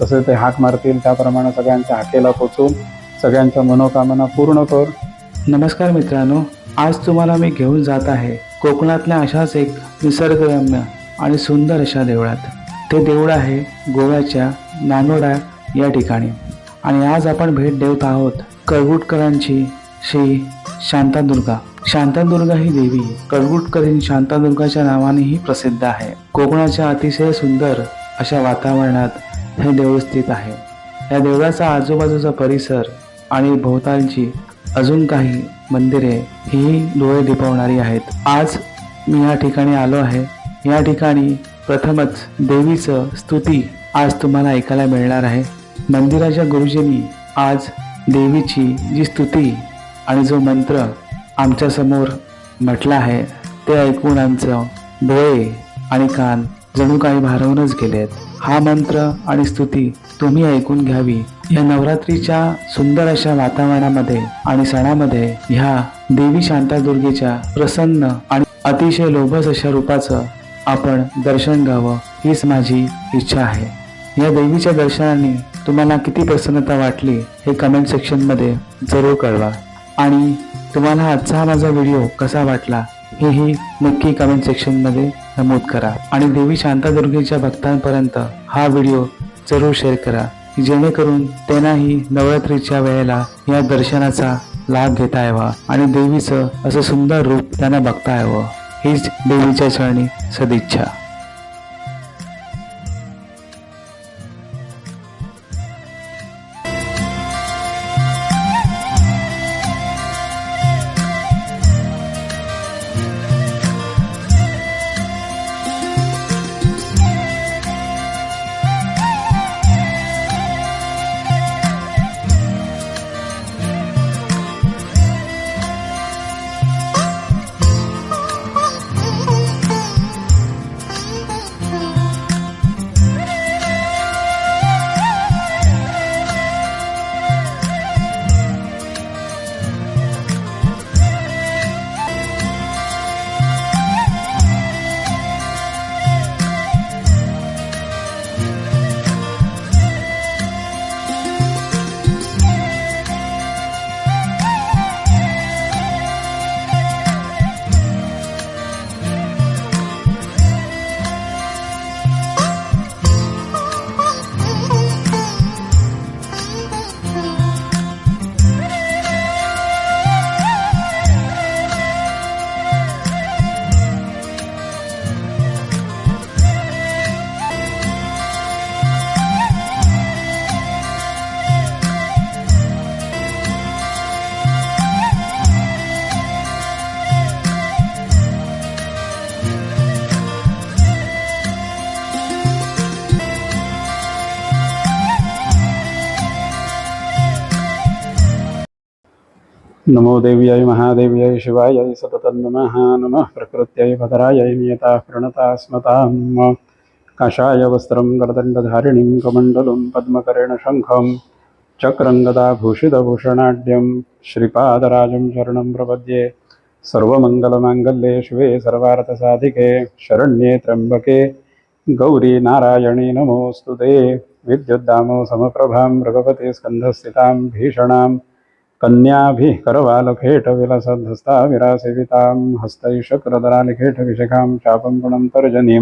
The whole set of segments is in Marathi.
जसे ते हाक मारतील त्याप्रमाणे सगळ्यांच्या हाकेला पोचून सगळ्यांच्या मनोकामना पूर्ण कर. नमस्कार मित्रांनो आज तुम्हाला मी घेऊन जात आहे कोकणातल्या अशाच एक निसर्गरम्य आणि सुंदर अशा देवळात. ते देऊळ आहे गोव्याच्या नानोडा या ठिकाणी. आणि आज आपण भेट देत आहोत कळगुटकरांची श्री शांतादुर्गा. शांतादुर्गा ही देवी कळगुटकरीन ही शांतादुर्गाच्या नावानेही प्रसिद्ध आहे. कोकणाच्या अतिशय सुंदर अशा वातावरणात हे देऊळ स्थित आहे. या देवळाचा आजूबाजूचा परिसर आणि भोवतालची अजून काही मंदिरे ही डोळे दिपवणारी आहेत. आज मी या ठिकाणी आलो आहे. या ठिकाणी प्रथमच देवीचं स्तुती आज तुम्हाला ऐकायला मिळणार आहे. मंदिराच्या गुरुजींनी आज देवीची जी स्तुती आणि जो मंत्र आमच्यासमोर म्हटला आहे ते ऐकून आमचं डोळे आणि कान जणू काही भारावूनच आहेत हा मंत्र आणि स्तुती तुम्ही ऐकून घ्यावी. या नवरात्रीच्या सुंदर अशा वातावरणामध्ये आणि सणामध्ये ह्या देवी शांतादुर्गेच्या प्रसन्न आणि अतिशय लोभस अशा रूपाचं आपण दर्शन घ्यावं हीच माझी इच्छा आहे. या देवीच्या दर्शनाने तुम्हाला किती प्रसन्नता वाटली हे कमेंट सेक्शनमध्ये जरूर कळवा. आणि तुम्हाला आजचा हा माझा व्हिडिओ कसा वाटला हेही नक्की कमेंट सेक्शनमध्ये नमूद करा. आणि देवी शांतादुर्गेच्या भक्तांपर्यंत हा व्हिडिओ जरूर शेअर करा जेणेकरून त्यांनाही नवरात्रीच्या वेळेला या दर्शनाचा लाभ घेता यावा आणि देवीचं असं सुंदर रूप त्यांना बघता यावं. हीच देवीच्या चरणी सदिच्छा. नमो देव्यै महादेव्यै शिवायै सततं नमः नमः प्रकृत्यै भद्रायै नियता प्रणता स्मतां काषाय वस्त्रं गरदण्डधारिणीं कमण्डलुं पद्मकरेण शङ्खं चक्रङ्गदाभूषितभूषणाढ्यं श्रीपादराजं शरणं प्रपद्ये सर्वमङ्गलमाङ्गल्ये शिवे सर्वार्थसाधिके शरण्ये त्र्यम्बके। गौरी नारायणी नमोऽस्तु ते। विद्युद्दामो समप्रभां मृगपते स्कन्धस्थितां भीषणां कन्याभिः करवालखेटविलसद्धस्ता विरासेवितां हस्तैशक्रदरालिखेटविशिखां चापं गुणं तर्जनीं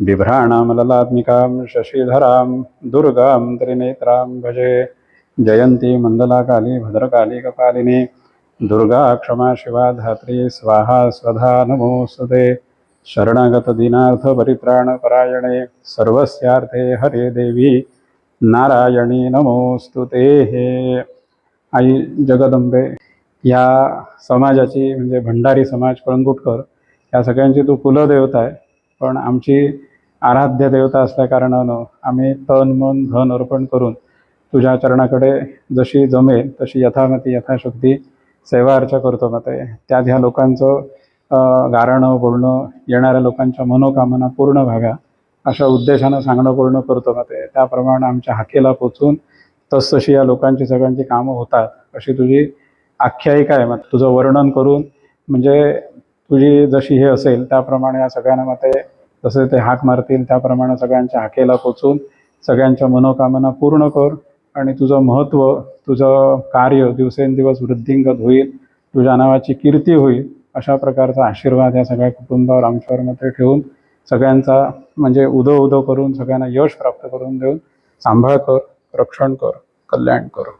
बिभ्राणामललात्मिकां शशिधरां दुर्गां त्रिनेत्रां भजे जयन्ती मङ्गलाकाली भद्रकाली कपालिनी दुर्गा क्षमा शिवा धात्री स्वाहा स्वधा नमोऽस्तुते शरणागतदिनार्थपरित्राणपरायणे सर्वस्यार्थे हरे देवी नारायणी नमोऽस्तु ते आई जगदंबे या समाजाची म्हणजे भंडारी समाज कळंगुटकर या सगळ्यांची तू कुलदेवता आहे. पण आमची आराध्य देवता असल्याकारणानं आम्ही तन मन धन अर्पण करून तुझ्या चरणाकडे जशी जमेल तशी यथामती यथाशक्ती सेवा अर्चा करतो. मग ते त्यात ह्या लोकांचं गारणं बोलणं येणाऱ्या लोकांच्या मनोकामना पूर्ण व्हाव्या अशा उद्देशानं सांगणं बोलणं करतो. मग ते त्याप्रमाणे आमच्या हाकेला पोचून तसतशी या लोकांची सगळ्यांची कामं होतात अशी तुझी आख्यायिका आहे. मग तुझं वर्णन करून म्हणजे तुझी जशी हे असेल त्याप्रमाणे या सगळ्यांना मग ते जसे ते हाक मारतील त्याप्रमाणे सगळ्यांच्या हाकेला पोचून सगळ्यांच्या मनोकामना पूर्ण कर आणि तुझं महत्त्व तुझं कार्य दिवसेंदिवस वृद्धिंगत होईल तुझ्या नावाची कीर्ती होईल अशा प्रकारचा आशीर्वाद या सगळ्या कुटुंबावर आमच्यावर ठेवून सगळ्यांचा म्हणजे उदो उदो करून सगळ्यांना यश प्राप्त करून देऊन सांभाळ कर रक्षण कर. कल्याण कर.